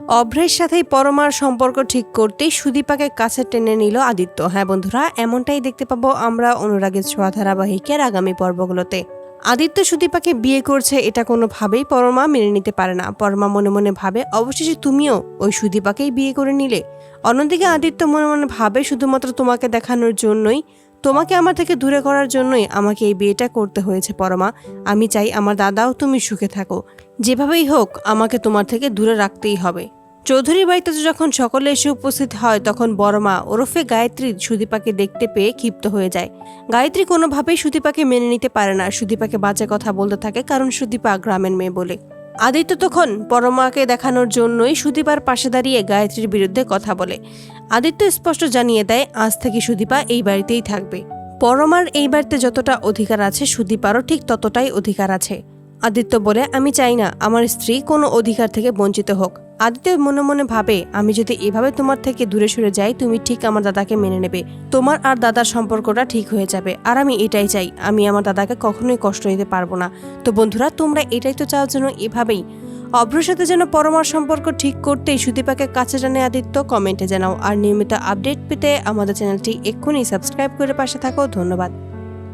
অভ্রের সাথেই পরমার সম্পর্ক ঠিক করতেই সুদীপাকে কাছে টেনে নিল আদিত্য। হ্যাঁ বন্ধুরা, এমনটাই দেখতে পাবো আমরা অনুরাগের ছোঁয়া ধারাবাহিকের আগামী পর্বগুলোতে। আদিত্য সুদীপাকে বিয়ে করছে এটা কোনোভাবেই পরমা মেনে নিতে পারে না। পরমা মনে মনে ভাবে, অবশেষে তুমিও ওই সুদীপাকেই বিয়ে করে নিলে? অন্যদিকে আদিত্য মনে মনে ভাবে, শুধুমাত্র তোমাকে দেখানোর জন্যই তোমাকে আমার থেকে দূরে করার জন্যই আমাকে এই বিয়েটা করতে হয়েছে, পরমা। আমি চাই আমার দাদাও তুমি সুখে থাকো। যেভাবেই হোক, আমাকে তোমার থেকে দূরে রাখতেই হবে। চৌধুরীর বাড়িতে যখন সকলে এসে উপস্থিত হয়, তখন বড়মা ওরফে গায়ত্রী সুদীপাকে দেখতে পেয়ে ক্ষিপ্ত হয়ে যায়। গায়ত্রী কোনোভাবেই সুদীপাকে মেনে নিতে পারে না। সুদীপাকে বাজে কথা বলতে থাকে, কারণ সুদীপা গ্রামের মেয়ে বলে। আদিত্য তখন পরমাকে দেখানোর জন্যই সুদীপার পাশে দাঁড়িয়ে গায়ত্রীর বিরুদ্ধে কথা বলে। আদিত্য স্পষ্ট জানিয়ে দেয়, আজ থেকে সুদীপা এই বাড়িতেই থাকবে। পরমার এই বাড়িতে যতটা অধিকার আছে, সুদীপারও ঠিক ততটাই অধিকার আছে। আদিত্য বলে, আমি চাই না আমার স্ত্রী কোনো অধিকার থেকে বঞ্চিত হোক আদিত্য মনে মনে ভাবে, আমি যদি এভাবে তোমার থেকে দূরে সরে যাই, তুমি ঠিক আমার দাদাকে মেনে নেবে। তোমার আর দাদার সম্পর্কটা ঠিক হয়ে যাবে। আর আমি এটাই চাই, আমি আমার দাদাকে কখনোই কষ্ট দিতে পারব না। তো বন্ধুরা, তোমরা এটাই তো চাও যেন এভাবেই। অভ্রর সাথে যেন পরমার সম্পর্ক ঠিক করতেই সুদীপাকে কাছে জানে আদিত্য, কমেন্টে জানাও। আর নিয়মিত আপডেট পেতে আমাদের চ্যানেলটি এক্ষুনি সাবস্ক্রাইব করে পাশে থাকো। ধন্যবাদ।